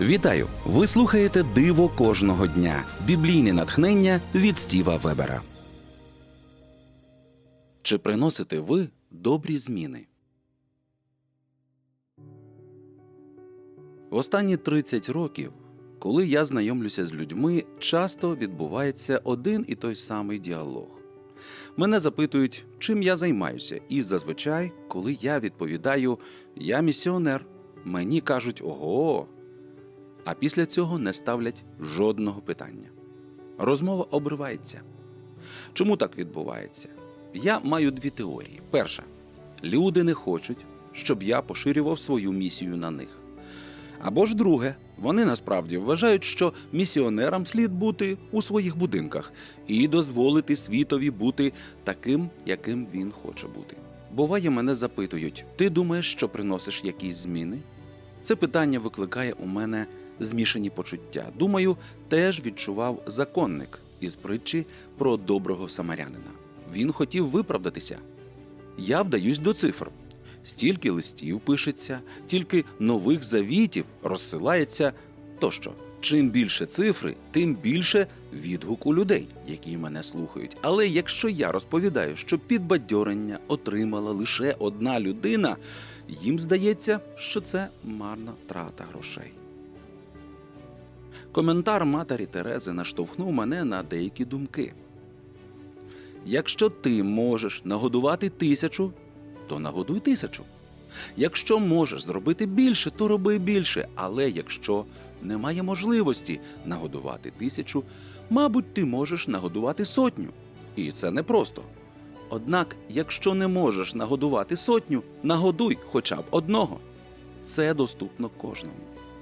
Вітаю! Ви слухаєте Диво кожного дня. Біблійне натхнення від Стіва Вебера. Чи приносите ви добрі зміни? Останні 30 років, коли я знайомлюся з людьми, часто відбувається один і той самий діалог. Мене запитують, чим я займаюся, і зазвичай, коли я відповідаю Я місіонер, мені кажуть ого. А після цього не ставлять жодного питання. Розмова обривається. Чому так відбувається? Я маю дві теорії. Перша люди не хочуть, щоб я поширював свою місію на них. Або ж друге, вони насправді вважають, що місіонерам слід бути у своїх будинках і дозволити світові бути таким, яким він хоче бути. Буває, мене запитують: ти думаєш, що приносиш якісь зміни? Це питання викликає у мене змішані почуття. Думаю, теж відчував законник із притчі про доброго самарянина. Він хотів виправдатися. Я вдаюсь до цифр. Стільки листів пишеться, тільки нових завітів розсилається тощо. Чим більше цифри, тим більше відгук у людей, які мене слухають. Але якщо я розповідаю, що підбадьорення отримала лише одна людина, їм здається, що це марна трата грошей. Коментар матері Терези наштовхнув мене на деякі думки. Якщо ти можеш нагодувати тисячу, то нагодуй тисячу. Якщо можеш зробити більше, то роби більше. Але якщо немає можливості нагодувати тисячу, мабуть, ти можеш нагодувати сотню. І це непросто. Однак, якщо не можеш нагодувати сотню, нагодуй хоча б одного. Це доступно кожному.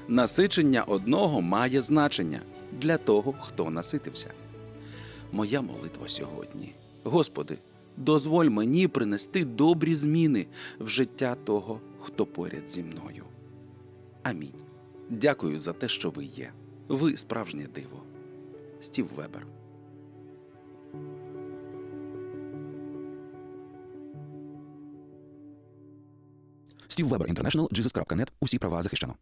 Насичення одного має значення для того, хто наситився. Моя молитва сьогодні. Господи, дозволь мені принести добрі зміни в життя того, хто поряд зі мною. Амінь. Дякую за те, що ви є. Ви справжнє диво. Стів Вебер. Стів Вебер Інтернешнл. Усі права захищено.